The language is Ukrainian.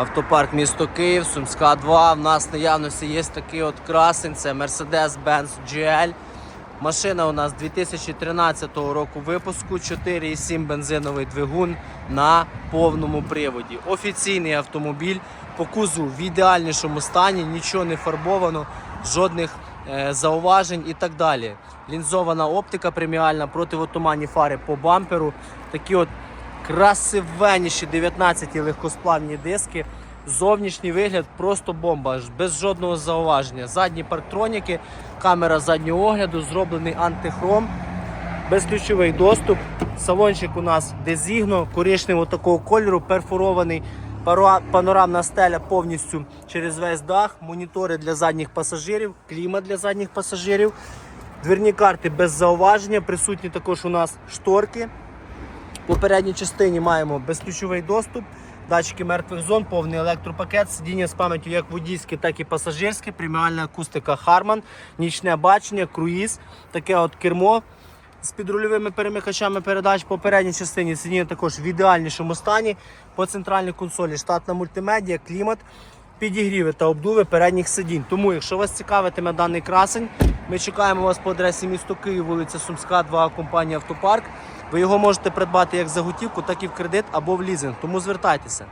Автопарк місто Київ, Сумська 2. В нас наявності є такий от красень, це Mercedes-Benz GL. Машина у нас 2013 року випуску, 4,7 бензиновий двигун на повному приводі. Офіційний автомобіль по кузу в ідеальнішому стані, нічого не фарбовано, жодних е, зауважень і так далі. Лінзована оптика преміальна, противотуманні фари по бамперу. Такі от красивенніші 19 легкосплавні диски. Зовнішній вигляд просто бомба, без жодного зауваження. Задні парктроніки, камера заднього огляду, зроблений антихром, безключовий доступ. Салончик у нас дезігно, коричневого такого кольору, перфорований. Панорамна стеля повністю через весь дах, монітори для задніх пасажирів, клімат для задніх пасажирів. Дверні карти без зауваження. Присутні також у нас шторки. В попередній частині маємо безключовий доступ, датчики мертвих зон, повний електропакет, сидіння з пам'яттю як водійське, так і пасажирське, преміальна акустика Harman, нічне бачення, круїз, таке от кермо з підрульовими перемикачами передач. Попередній частині сидіння також в ідеальнішому стані. По центральній консолі штатна мультимедіа, клімат, підігріви та обдуви передніх сидінь. Тому, якщо вас цікавитиме даний красень, ми чекаємо вас по адресі місто Київ, вулиця Сумська, 2, компанія Автопарк. Ви його можете придбати як за готівку, так і в кредит або в лізинг. Тому звертайтеся.